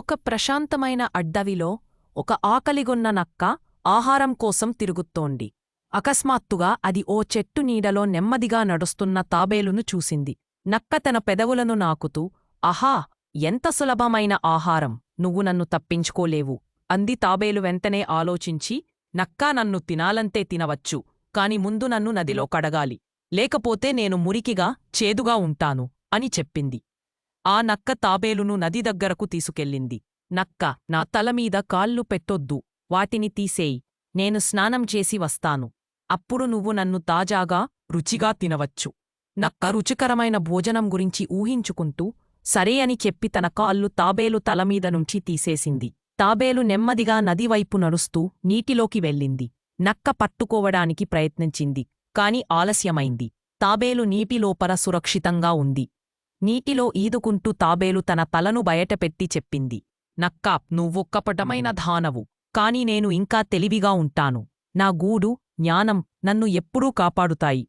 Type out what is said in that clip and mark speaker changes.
Speaker 1: ఒక ప్రశాంతమైన అడ్డవిలో ఒక ఆకలిగొన్న నక్క ఆహారం కోసం తిరుగుతోంది. అకస్మాత్తుగా అది ఓ చెట్టు నీడలో నెమ్మదిగా నడుస్తున్న తాబేలును చూసింది. నక్క తన పెదవులను నాకుతూ అహా ఎంత సులభమైన ఆహారం! నువ్వు నన్ను తప్పించుకోలేవు అంది తాబేలు వెంటనే ఆలోచించి నక్కా నన్ను తినాలంతే తినవచ్చు కాని ముందు నన్ను నదిలో కడగాలి. లేకపోతే నేను మురికిగా చేదుగా ఉంటాను అని చెప్పింది. ఆ నక్క తాబేలును నది దగ్గరకు తీసుకెళ్ళింది. నక్క నా తలమీద కాళ్ళు పెట్టొద్దు. వాటిని తీసేయి. నేను స్నానం చేసి వస్తాను. అప్పుడు నువ్వు నన్ను తాజాగా రుచిగా తినవచ్చు. నక్క రుచికరమైన భోజనం గురించి ఊహించుకుంటూ సరే అని చెప్పి తన కాళ్ళు తాబేలు తలమీద నుంచి తీసేసింది. తాబేలు నెమ్మదిగా నదివైపు నడుస్తూ నీటిలోకి వెళ్ళింది. నక్క పట్టుకోవడానికి ప్రయత్నించింది కాని ఆలస్యమైంది. తాబేలు నీటిలోపల సురక్షితంగా ఉంది. నీటిలో ఈదుకుంటూ తాబేలు తన తలను బయటపెట్టి చెప్పింది. నక్కాప్ నువ్వొక్కపటమైన ధానవు. కాని నేను ఇంకా తెలివిగా ఉంటాను. నా గూడు జ్ఞానం నన్ను ఎప్పుడూ కాపాడుతాయి.